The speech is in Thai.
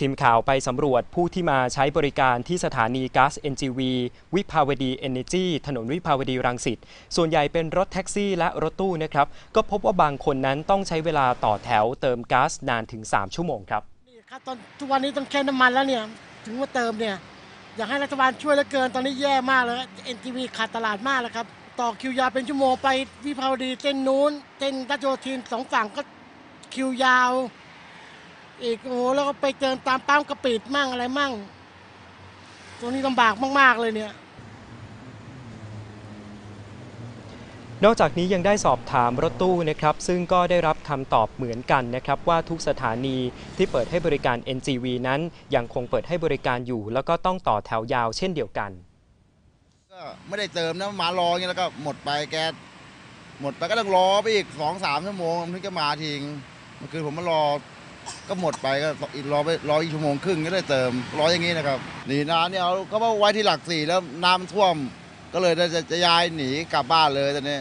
ทีมข่าวไปสำรวจผู้ที่มาใช้บริการที่สถานีก๊าซ NGV วิภาวดีเอเนจีถนนวิภาวดีรังสิต ส่วนใหญ่เป็นรถแท็กซี่และรถตู้นะครับ ก็พบว่าบางคนนั้นต้องใช้เวลาต่อแถวเติมก๊าซนานถึง 3 ชั่วโมงครับนี่ครับตอนทุกวันนี้ต้องแค่น้ำมันแล้วเนี่ย ถึงมาเติมเนี่ย อยากให้รัฐบาลช่วยเหลือเกินตอนนี้แย่มากเลย NTV ขาดตลาดมากแล้วครับ ต่อคิวยาวเป็นชั่วโมงไปวิภาวดีเส้นนู้นเส้นรัชโยธินสองฝั่งก็คิวยาว อีกโอ้โหแล้วก็ไปเติมตามปั๊มกระปิดมั่งอะไรมั่งตรงนี้ลำบากมาก ๆ เลยเนี่ย นอกจากนี้ยังได้สอบถามรถตู้นะครับ ซึ่งก็ได้รับคำตอบเหมือนกันนะครับ ว่าทุกสถานีที่เปิดให้บริการ NGV นั้นยังคงเปิดให้บริการอยู่ แล้วก็ต้องต่อแถวยาวเช่นเดียวกัน ก็ไม่ได้เติมนะมารออย่างเงี้ยแล้วก็หมดไปแก๊สหมดไปก็ต้องรอไปอีกสองสามชั่วโมงถึงจะมาทิ้งเมื่อคืนผมมารอ ก็หมดไปก็อีกรอไปรออีกชั่วโมงครึ่งก็ได้เติมรออย่างนี้นะครับหนีน้ำเนี่ยเอาเขาว่าไว้ที่หลักสี่แล้วน้ำท่วม ก็เลยจะจะย้ายหนีกลับบ้านเลยตอนนี้